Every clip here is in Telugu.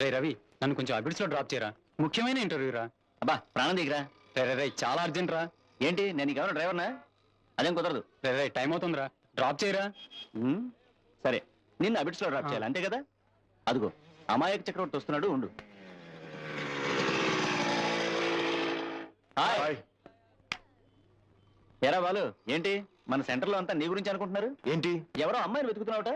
రే రవి నన్ను కొంచెం అబిడ్స్లో డ్రాప్ చేయరా? ముఖ్యమైన ఇంటర్వ్యూ రా. అబ్బా ప్రాణం దిగరా. రే రే రే చాలా అర్జెంట్ రా. ఏంటి నేను నీకు ఎవరు డ్రైవర్నా? అదేం కుదరదు. రే రే టైం అవుతుందిరా. డ్రాప్ చేయరా? ఉమ్, సరే నిన్ను అబిడ్స్లో డ్రాప్ చేయాలి అంతే కదా? అదిగో అమాయక చక్రవర్తి వస్తున్నాడు ఉండు. హాయ్. ఎరా బాలు ఏంటి? మన సెంటర్లో అంతా నీ గురించి అనుకుంటున్నారు? ఏంటి? ఎవరో అమ్మాయిని వెతుకుతున్నావుట?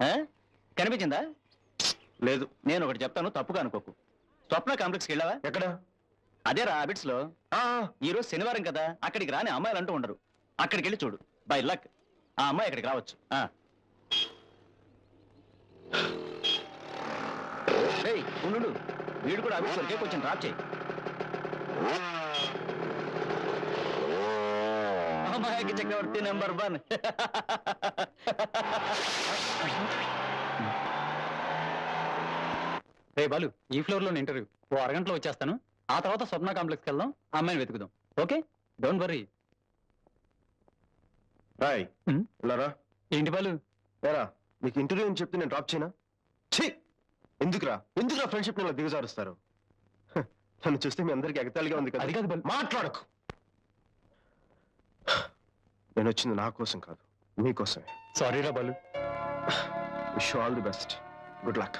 ఆ? కనిపించిందా? లేదు నేను ఒకటి చెప్తాను తప్పుగా అనుకోకు. స్వప్న కాంప్లెక్స్కి వెళ్ళావా? ఎక్కడ? అదే రా లో. ఆ, ఈ రోజు శనివారం కదా అక్కడికి రాని అమ్మాయిలు అంటూ ఉండరు. అక్కడికి వెళ్ళి చూడు బై లక్ ఆ అమ్మాయి అక్కడికి రావచ్చు. ఆ. ఏయ్, ఉండు ఉండు. వీడు కూడా అభిష్ వరకే కొంచెం డ్రాప్ చేయి. అమ్మాయికి చక్రవర్తి నెంబర్ వన్ రే బాలు ఈ ఫ్లోర్లో ఇంటర్వ్యూ ఓ అరగంటలో వచ్చేస్తాను. ఆ తర్వాత స్వప్న కాంప్లెక్స్కి వెళ్దాం ఆ అమ్మాయిని వెతుకుదాం. Okay? Don't worry Rai um. ఇలారా ఏంటి బాలు? ఏరా నీకు ఇంటర్వ్యూ అని చెప్తే నేను డ్రాప్ చేయనా? ఛీ! ఎందుకురా? ఎందుకురా ఫ్రెండ్షిప్ ఇలా దిగజారుస్తారు? హ, నన్ను చూస్తే మీ అందరికి ఎగతాళిగా ఉంది కదా. అది కాదు బాలు. మాట్లాడకు! నేను వచ్చింది నా కోసం కాదు మీకోసమే సారీ రా Balu. Wish all the best good luck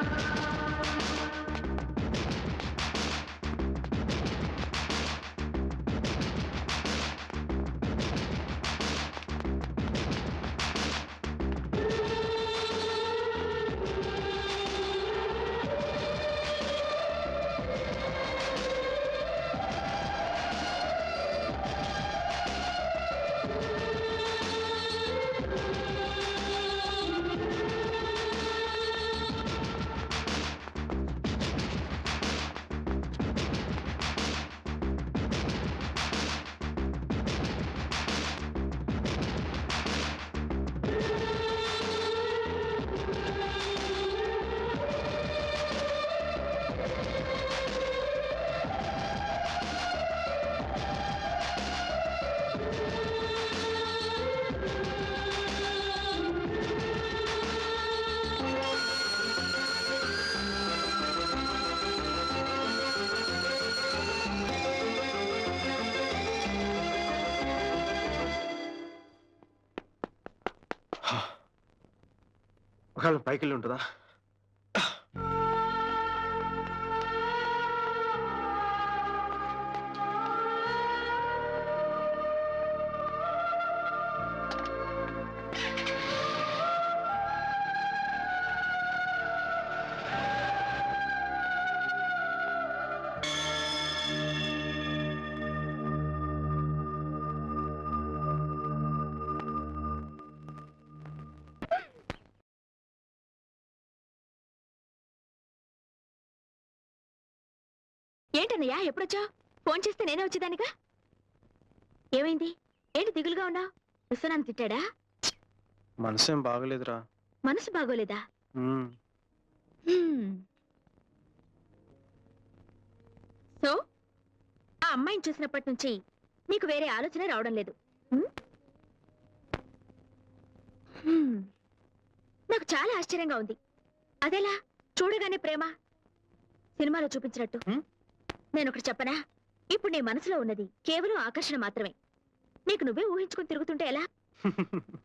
Bye. ఒకవేళ పైకి వెళ్ళి ఉంటుందా? ఏంటన్నయ్యా ఎప్పుడొచ్చా ఫోన్ చేస్తే నేనే వచ్చేదానిగా? ఏమైంది? ఏంటి దిగులుగా ఉన్నావు? విశ్వనాథ్ తిట్టాడా? మనసేం బాగలేదురా. మనసు బాగోలేదా? హ్మ్. సో ఆ అమ్మాయిని చూసినప్పటి నుంచి నీకు వేరే ఆలోచన రావడం లేదు. హ్మ్? హ్మ్. నాకు చాలా ఆశ్చర్యంగా ఉంది. అదెలా? చూడగానే ప్రేమ. సినిమాలో చూపించినట్టు. హ్మ్? నేను ఒకటి చెప్పనా? ఇప్పుడు నీ మనసులో ఉన్నది కేవలం ఆకర్షణ మాత్రమే. నీకు నువ్వే ఊహించుకుని తిరుగుతుంటే ఎలా?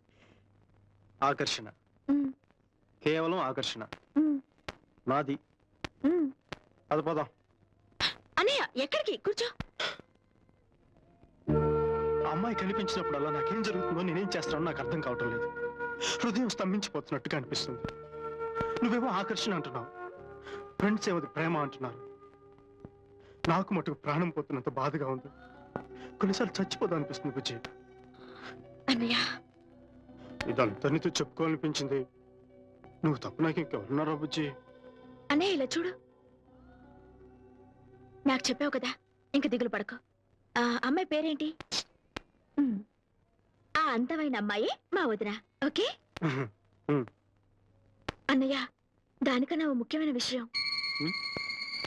ఆకర్షణ. కేవలం ఆకర్షణ. నాది. అది పోదాం. అన్నయ్య ఎక్కడికి? కూర్చో. ఆ అమ్మాయి కనిపించినప్పుడల్లా నాకేం జరుగుతుందో నేనేం చేస్తానో నాకు అర్థం కావటం లేదు. హృదయం స్తంభించిపోతున్నట్టుగా అనిపిస్తుంది. నువ్వేమో ఆకర్షణ అంటున్నావు. ఫ్రెండ్స్ ఏమది ప్రేమ అంటున్నారు. నాకు మటుకు ప్రాణం పోతున్నంత బాధగా ఉంది. కొన్నిసార్లు చచ్చిపోదాం అనిపిస్తుంది బుజ్జి. అన్నయ్య. ఇదంతా నీతో చెప్పుకోవాలనిపించింది. నువ్వు తప్ప నాకు ఇంకెవరున్నారా బుజ్జి? అన్నయ్య ఇలా చూడు. నాకు చెప్పావు కదా ఇంక దిగులు పడకు. ఆ అమ్మాయి పేరేంటి? ఉమ్. ఆ అందమైన అమ్మాయి మా వదిన ఓకే? అన్నయ్య దానికన్నా ఓ ముఖ్యమైన విషయం. ఉమ్?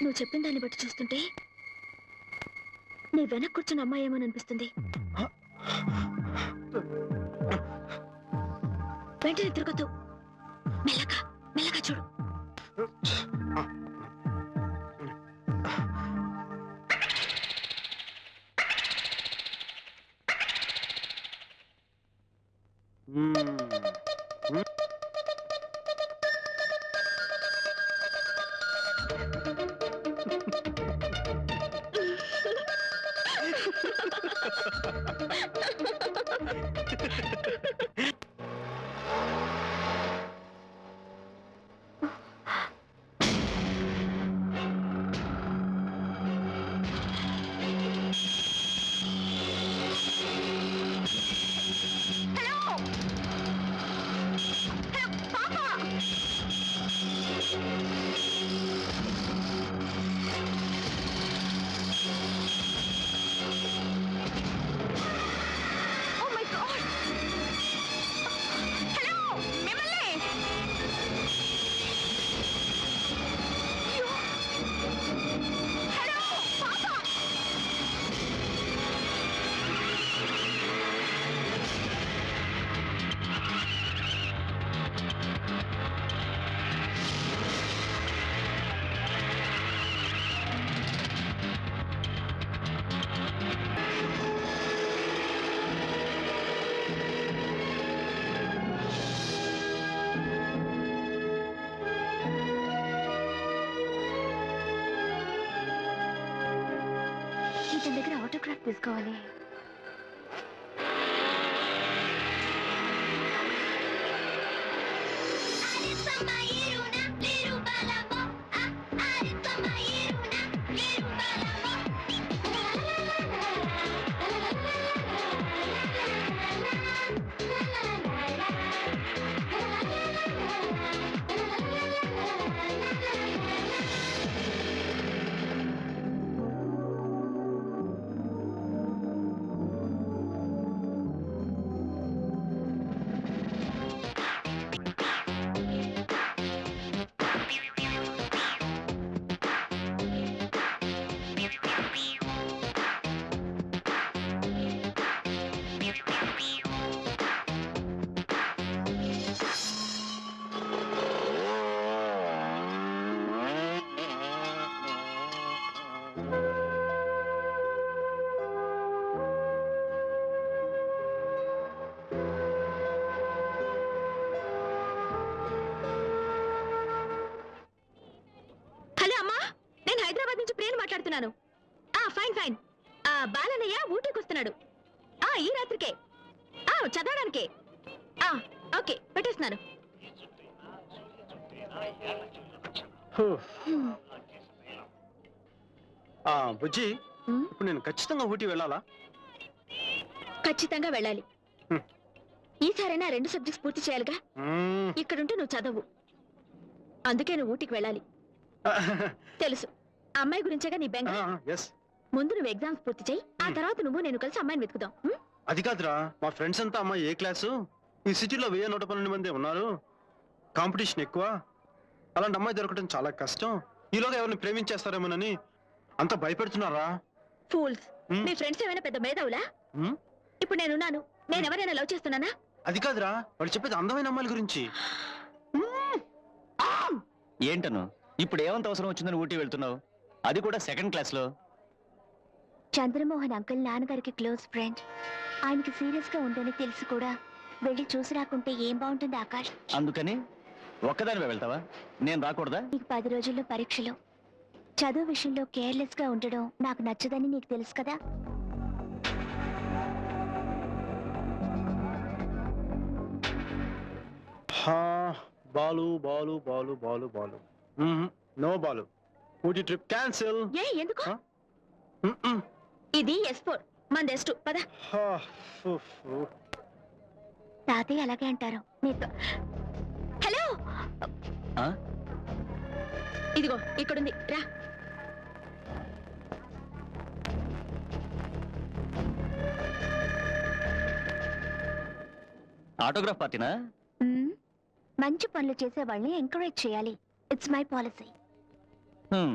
నువ్వు చెప్పిన దాన్ని బట్టి చూస్తుంటే నీ వెనక్ కూర్చున్న అమ్మాయి ఏమని అనిపిస్తుంది? వెంటనే తిరగద్దు. మెల్లగా మెల్లగా చూడు. Oh ఇతని దగ్గర ఆటోగ్రాఫ్ తీసుకోవాలి. మాట్లాడుతున్నాను ఆ ఫైన్ ఫైన్. ఆ బాలనయ్య ఊటీకి వస్తున్నాడు ఆ ఈ రాత్రికే. ఆ చదవడానికే. ఆ ఓకే పెట్టేస్తున్నాను. ఆ బుజ్జి ఉమ్, ఇప్పుడు నేను ఖచ్చితంగా ఊటీ వెళ్ళాలా? ఖచ్చితంగా వెళ్ళాలి. హ్మ్. ఈసారైనా రెండు సబ్జెక్ట్స్ పూర్తి చేయాలిగా? మ్మ్. ఇక్కడుంటే నువ్వు చదవు. అందుకే నువ్వు ఊటీకి వెళ్ళాలి. తెలుసు. అమ్మాయి గురించేగా నీ బెంగ ఎస్ ముందు నువ్వు ఎగ్జామ్స్ పూర్తి చేయి ఆ హ్మ్. తర్వాత నువ్వు నేను కలిసి అమ్మాయిని వెతుకుదాం. ఉమ్? అది కాదురా మా ఫ్రెండ్స్ అంతా అమ్మాయి ఏ క్లాసు ఈ సిటీలో వెయ్యి నూట పన్నెండు మంది ఉన్నారు. కాంపిటీషన్ ఎక్కువ. అలాంటి అమ్మాయి దొరకడం చాలా కష్టం. ఈలోగా ఎవరిని ప్రేమించేస్తారేమోనని అంత భయపెడుతున్నారా? ఫూల్స్ ఉమ్, మీ ఫ్రెండ్స్ ఏమైనా పెద్ద మేధావులా? ఇప్పుడు నేనున్నాను నేను ఎవరైనా లవ్ చేస్తున్నానా? అది కాదురా వాళ్ళు చెప్పేది అందమైన అమ్మాయిల గురించి. ఏంటను? ఇప్పుడు ఏమంత అవసరం వచ్చిందని ఊటీ వెళ్తున్నావు? అది కూడా సెకండ్ క్లాస్లో. చంద్రమోహన్ అంకుల్ నాన్నగారికి క్లోజ్ ఫ్రెండ్. ఆయనకి సీరియస్గా ఉందని తెలిసి కూడా వెళ్ళి చూసి రాకుంటే ఏం బాగుంటుంది ఆకాష్? అందుకని ఒక్కదానివే వెళ్తావా? నేను రాకూడదా? నీకు పది రోజుల్లో పరీక్షలు. చదువు విషయంలో కేర్లెస్గా ఉండడం నాకు నచ్చదని నీకు తెలుసు కదా? హా, Balu Balu Balu Balu Balu. No Balu. Ooty trip cancel. ఏ ఎందుకు? ఇది ఎస్ ఫోర్. మన ఎస్ టూ. పద. తాతయ్య అలాగే అంటారు. నీతో. హలో! ఆ? ఇదిగో ఇక్కడుంది. రా. ఆటోగ్రాఫ్ పార్టీనా. మంచి పనులు చేసే వాళ్ళని ఎంకరేజ్ చేయాలి. It's my policy. Welcome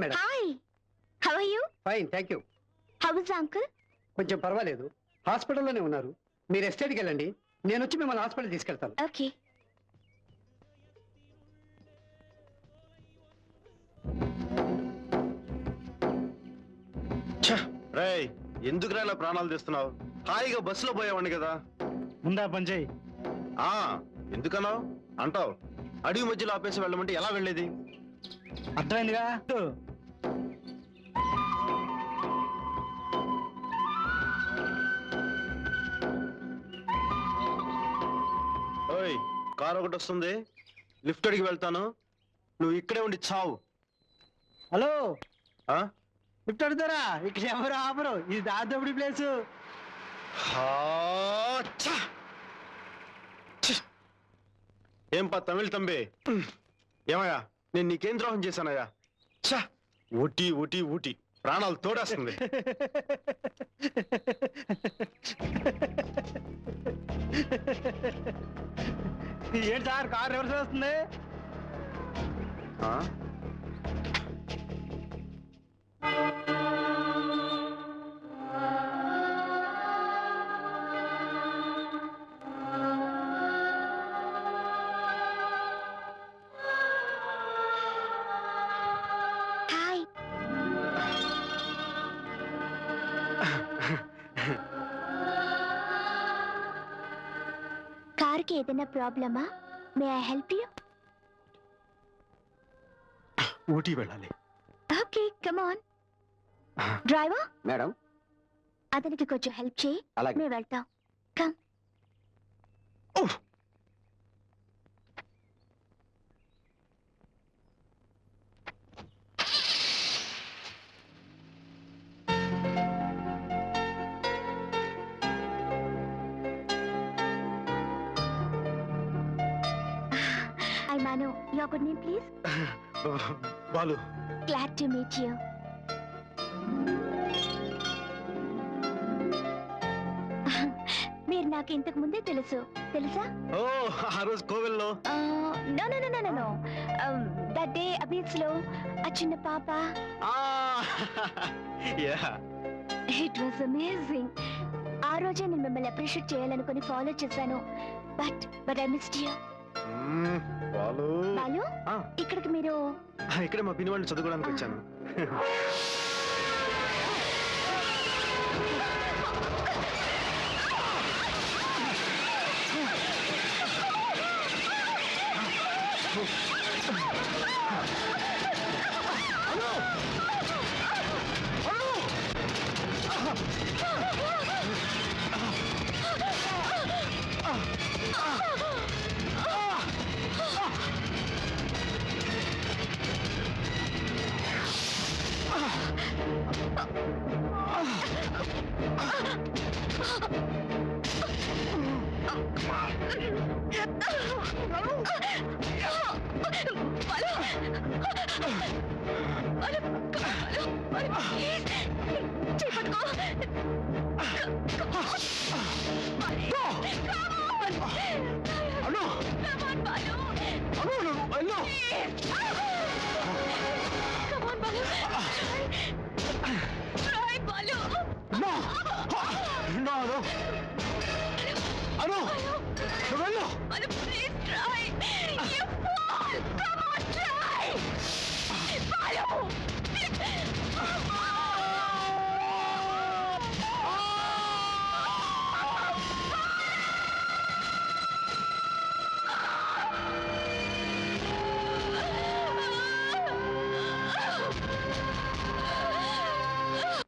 madam hi how are you fine thank you how is uncle కొంచెం పర్వాలేదు. హాస్పిటల్లోనే ఉన్నారు. మీరు ఎస్టేట్కి వెళ్ళండి. నేను వచ్చి మిమ్మల్ని హాస్పిటల్ తీసుకెళ్తాను. ఓకే రేయ్ ఎందుకురా ఇలా ప్రాణాలు తీస్తున్నావు? హాయిగా బస్సులో పోయేవాడిని కదా. ముందా పని చేయి. ఆ ఎందుకన్నావు? అంటావు. అడవి మధ్యలో ఆపేసి వెళ్ళమంటే ఎలా వెళ్ళేది? అర్థమైందిగా? ఓయ్ కార్ ఒకటి వస్తుంది. లిఫ్ట్ అడిగి వెళ్తాను. నువ్వు ఇక్కడే ఉండి చావు. హలో? ఆ? లిఫ్ట్ అడుగుతారా ఇక్కడ ఎవరు ఆపరు. ఇది దాదోబడి ప్లేస్! ఏం పా తమిళ తంబి? ఏమయ్యా నేను నీకేం ద్రోహం చేశానయ్యా? ఛ! ఊటీ ఊటీ ఊటీ. ప్రాణాలు తోడేస్తుంది. ఏంటి సార్ కార్ రివర్స్ వస్తుంది? కార్కి ఏదైనా ప్రాబ్లమా may I help you Ooty వెళ్ళాలి okay come on driver? Madam. అతనికి కొంచెం హెల్ప్ చేయి. అలాగే. మేము వెళ్తాం. ఐ మాను your good name please Balu. Glad to meet you మీరు నాకు ఇంతకు ముందే తెలుసు. తెలుసా? ఓ ఆ రోజు కోవెల్లో. No no no no no that day అబీచ్లో ఆ చిన్న పాప. ఆ, యా ఇట్ వాస్ అమేజింగ్ ఆ రోజే నేను మిమ్మల్ని అప్రిషియేట్ చేయాలనుకుని ఫాలో చేశాను. But but I missed you Balu. ఆ. ఇక్కడికి మీరు ఆ, ఇక్కడే మా పినివాడిని చదువుకోవడానికి వచ్చాను. అను అను అను నువ్వు వెళ్ళు Anu please try you fall come on try follow